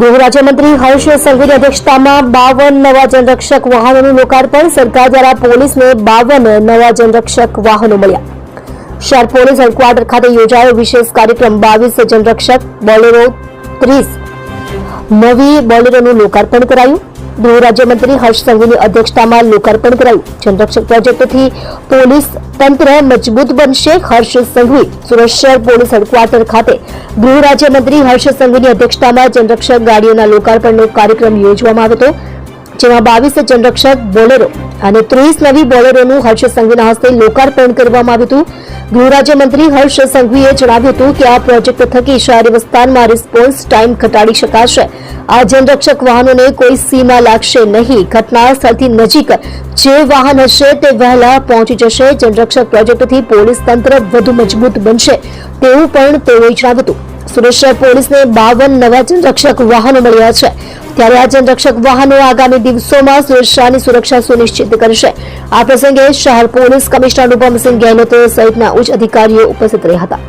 ગૃહ રાજ્યમંત્રી હર્ષ સંઘવીની અધ્યક્ષતામાં બાવન નવા જનરક્ષક વાહનોનું લોકાર્પણ. સરકાર દ્વારા પોલીસને બાવન નવા જનરક્ષક વાહનો મળ્યા. શહેર પોલીસ હેડક્વાર્ટર ખાતે યોજાયો વિશેષ કાર્યક્રમ. બાવીસ જનરક્ષક બોલેરો ત્રીસ નવી બોલેરોનું લોકાર્પણ કરાયું. ગૃહ રાજ્યમંત્રી હર્ષ સંઘવીની અધ્યક્ષતામાં લોકાર્પણ કરાયું. જનરક્ષક પ્રોજેક્ટથી પોલીસ તંત્ર મજબૂત બનશે, હર્ષ સંઘવી સુરત પોલીસ હેડક્વાર્ટર ખાતે. ગૃહ રાજ્યમંત્રી હર્ષ સંઘવીની અધ્યક્ષતામાં જનરક્ષક ગાડીઓના લોકાર્પણનો કાર્યક્રમ યોજવામાં આવ્યો હતો, જેમાં બાવીસ જનરક્ષક બોલેરો અને ત્રીસ નવી બોલેરોનું હર્ષ સંઘવીના હસ્તે લોકાર્પણ કરવામાં આવ્યું હતું. ગૃહરાજ્યમંત્રી હર્ષ સંઘવીએ જણાવ્યું હતું કે આ પ્રોજેક્ટ થકી શહેરી વિસ્તારમાં રિસ્પોન્સ ટાઈમ ઘટાડી શકાશે. આ જનરક્ષક વાહનોને કોઈ સીમા લાગશે નહીં. ઘટના સ્થળથી નજીક જે વાહન હશે તે વહેલા પહોંચી જશે. જનરક્ષક પ્રોજેક્ટથી પોલીસ તંત્ર વધુ મજબૂત બનશે તેવું પણ તેઓએ જણાવ્યું હતું. સુરેશ પોલીસને બાવન નવા જનરક્ષક વાહનો મળ્યા છે. ત્યારે આ જનરક્ષક વાહનો આગામી દિવસોમાં સુરક્ષાની સુરક્ષા સુનિશ્ચિત કરશે. આ પ્રસંગે શહેર પોલીસ કમિશનર અનુપમસિંહ ગેહલોત સહિતના ઉચ્ચ અધિકારીઓ ઉપસ્થિત રહ્યા હતા.